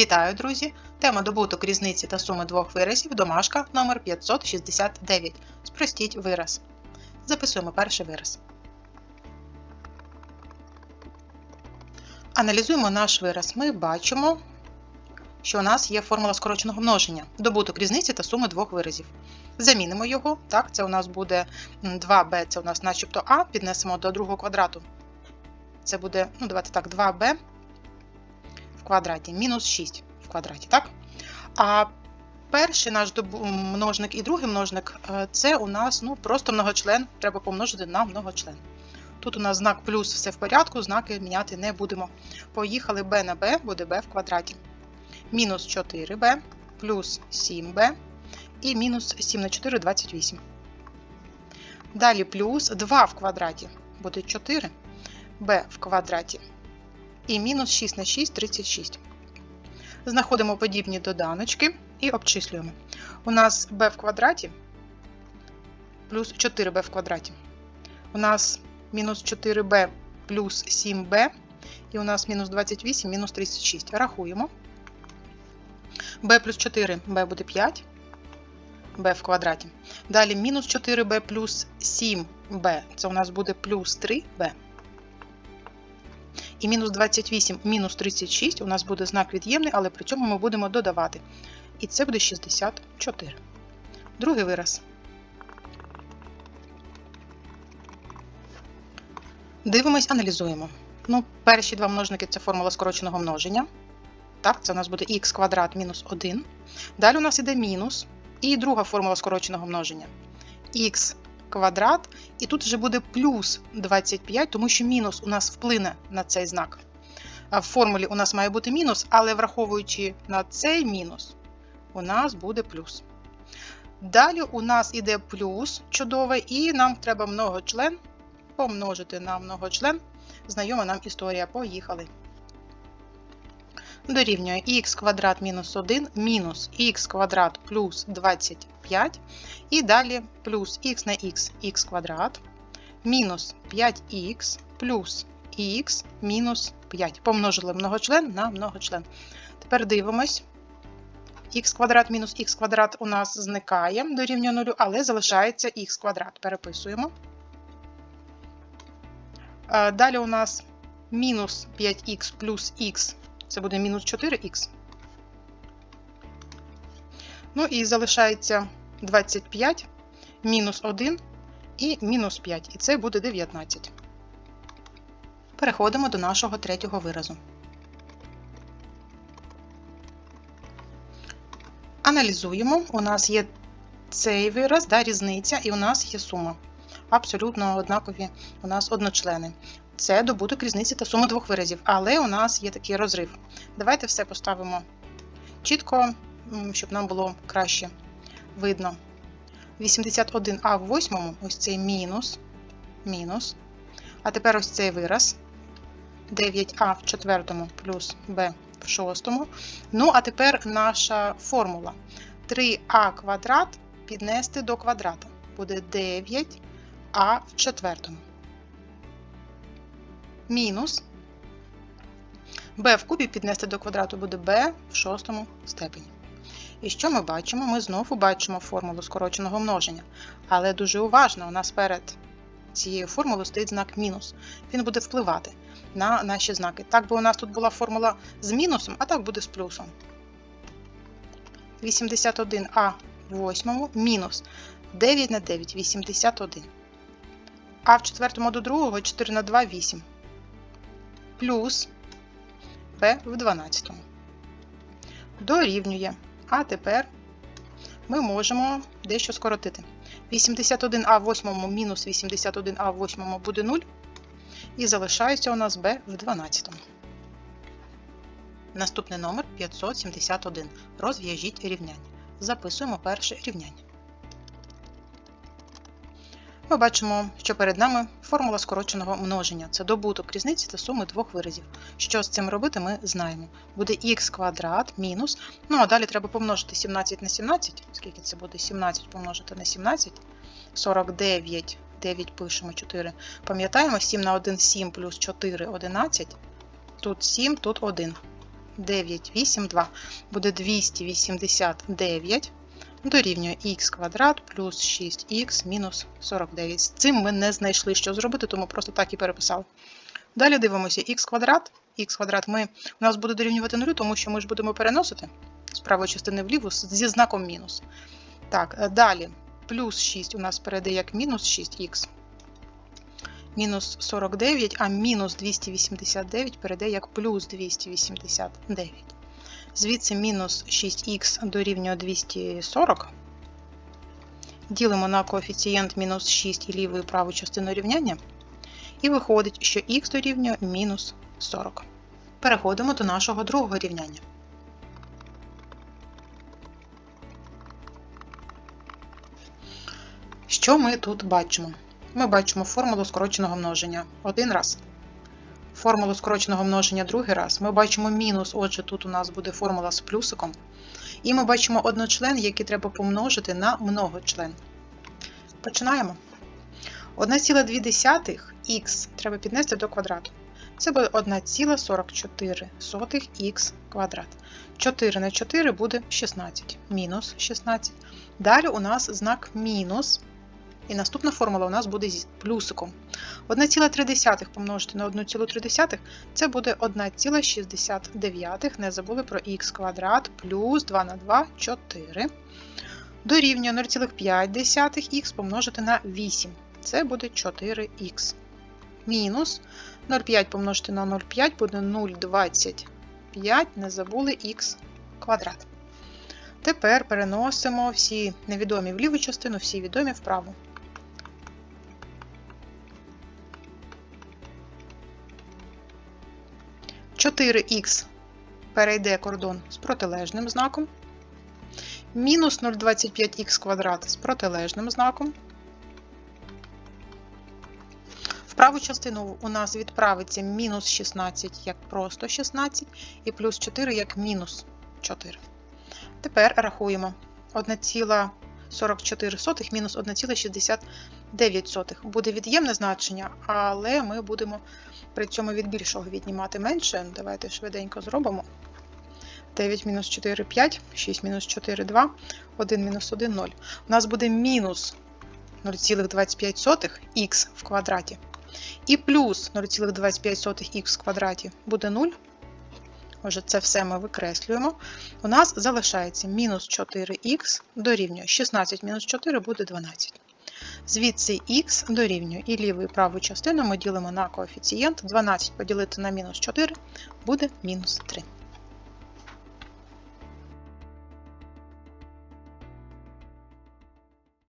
Вітаю, друзі! Тема добуток різниці та суми двох виразів домашка номер 569. Спростіть вираз. Записуємо перший вираз. Аналізуємо наш вираз. Ми бачимо, що у нас є формула скороченого множення. Добуток різниці та суми двох виразів. Замінимо його. Так, це у нас буде 2b, це у нас начебто А, піднесемо до другого квадрату. Це буде, ну, давайте так, 2b в квадраті, мінус 6 в квадраті, так? А перший наш множник і другий множник е, це у нас ну, просто многочлен, треба помножити на многочлен. Тут у нас знак плюс все в порядку, знаки міняти не будемо. Поїхали b на b, буде b в квадраті. Мінус 4b, плюс 7b і мінус 7 на 4 28. Далі плюс 2 в квадраті буде 4, b в квадраті і мінус 6 на 6 36. Знаходимо подібні доданочки і обчислюємо. У нас b в квадраті плюс 4b в квадраті. У нас мінус 4b плюс 7b, і у нас мінус 28, мінус 36. Рахуємо. b плюс 4 b буде 5, b в квадраті. Далі мінус 4b плюс 7b, це у нас буде плюс 3b. І мінус 28, мінус 36 у нас буде знак від'ємний, але при цьому ми будемо додавати. І це буде 64. Другий вираз. Дивимось, аналізуємо. Ну, Перші два множники це формула скороченого множення. Так, це у нас буде х квадрат мінус 1. Далі у нас іде мінус. І друга формула скороченого множення. х квадрат, і тут вже буде плюс 25, тому що мінус у нас вплине на цей знак. В формулі у нас має бути мінус, але враховуючи на цей мінус, у нас буде плюс. Далі у нас іде плюс чудове, і нам треба многочлен помножити на многочлен. Знайома нам історія. Поїхали. Дорівнює х квадрат мінус 1 мінус х квадрат плюс 25. І далі плюс х на х х квадрат мінус 5х плюс х мінус 5. Помножили многочлен на многочлен. Тепер дивимось. х квадрат мінус х квадрат у нас зникає дорівнює 0, але залишається х квадрат. Переписуємо. Далі у нас мінус 5х плюс х, це буде мінус 4х. Ну і залишається 25, мінус 1 і мінус 5. І це буде 19. Переходимо до нашого третього виразу. Аналізуємо. У нас є цей вираз, да, різниця, і у нас є сума. Абсолютно однакові у нас одночлени. Це добуток різниці та суми двох виразів, але у нас є такий розрив. Давайте все поставимо чітко, щоб нам було краще видно. 81а в восьмому, ось цей мінус, мінус. А тепер ось цей вираз. 9а в четвертому плюс b в шостому. Ну, а тепер наша формула. 3а квадрат піднести до квадрата. Буде 9а в четвертому. Мінус b в кубі піднести до квадрату буде b в шостому степені. І що ми бачимо? Ми знову бачимо формулу скороченого множення. Але дуже уважно, у нас перед цією формулою стоїть знак мінус. Він буде впливати на наші знаки. Так би у нас тут була формула з мінусом, а так буде з плюсом. 81а в восьмому мінус 9 на 9 81. А в четвертому до другого 4 на 2 8. Плюс b в 12. Дорівнює. А тепер ми можемо дещо скоротити. 81а в 8 мінус 81а в 8 буде 0. І залишається у нас b в 12. Наступний номер 571. Розв'яжіть рівняння. Записуємо перше рівняння. Ми бачимо, що перед нами формула скороченого множення. Це добуток різниці та суми двох виразів. Що з цим робити, ми знаємо. Буде х квадрат мінус. Ну, а далі треба помножити 17 на 17. Скільки це буде 17 помножити на 17? 49, 9 пишемо 4. Пам'ятаємо, 7 на 1 7 плюс 4 11. Тут 7, тут 1. 9, 8, 2. Буде 289 дорівнює х квадрат плюс 6х мінус 49. З цим ми не знайшли, що зробити, тому просто так і переписали. Далі дивимося х квадрат. Х квадрат ми, у нас буде дорівнювати 0, тому що ми ж будемо переносити з правої частини вліву зі знаком мінус. Так, е, далі плюс 6 у нас перейде як мінус 6х. Мінус 49, а мінус 289 перейде як плюс 289. Звідси мінус 6х дорівнює 240. Ділимо на коефіцієнт мінус 6 і ліву і праву частину рівняння. І виходить, що х дорівнює мінус 40. Переходимо до нашого другого рівняння. Що ми тут бачимо? Ми бачимо формулу скороченого множення один раз. Формулу скороченого множення другий раз. Ми бачимо мінус, отже, тут у нас буде формула з плюсиком. І ми бачимо одночлен, який треба помножити на многочлен. Починаємо. 1,2 х треба піднести до квадрату. Це буде 1,44х квадрат. 4 на 4 буде 16, мінус 16. Далі у нас знак мінус. І наступна формула у нас буде з плюсиком. 1,3 помножити на 1,3 це буде 1,69. Не забули про х квадрат плюс 2 на 2 4. Дорівнює 0,5х помножити на 8. Це буде 4х. Мінус 0,5 помножити на 0,5 буде 0,25. Не забули х квадрат. Тепер переносимо всі невідомі в ліву частину, всі відомі в праву. Чотири х перейде кордон з протилежним знаком. Мінус 0,25х квадрат з протилежним знаком. В праву частину у нас відправиться мінус 16 як просто 16, і плюс 4 як мінус 4. Тепер рахуємо 1,44 мінус 1,69. Буде від'ємне значення, але ми будемо при цьому від більшого віднімати менше. Давайте швиденько зробимо. 9 мінус 4 5, 6 мінус 4 2, 1 мінус 1 0. У нас буде мінус 0,25х в квадраті. І плюс 0,25х в квадраті буде 0. Отже, це все ми викреслюємо. У нас залишається мінус 4х дорівнює 16 мінус 4 буде 12. Звідси х дорівнює і ліву і праву частину ми ділимо на коефіцієнт. 12 поділити на мінус 4 буде мінус 3.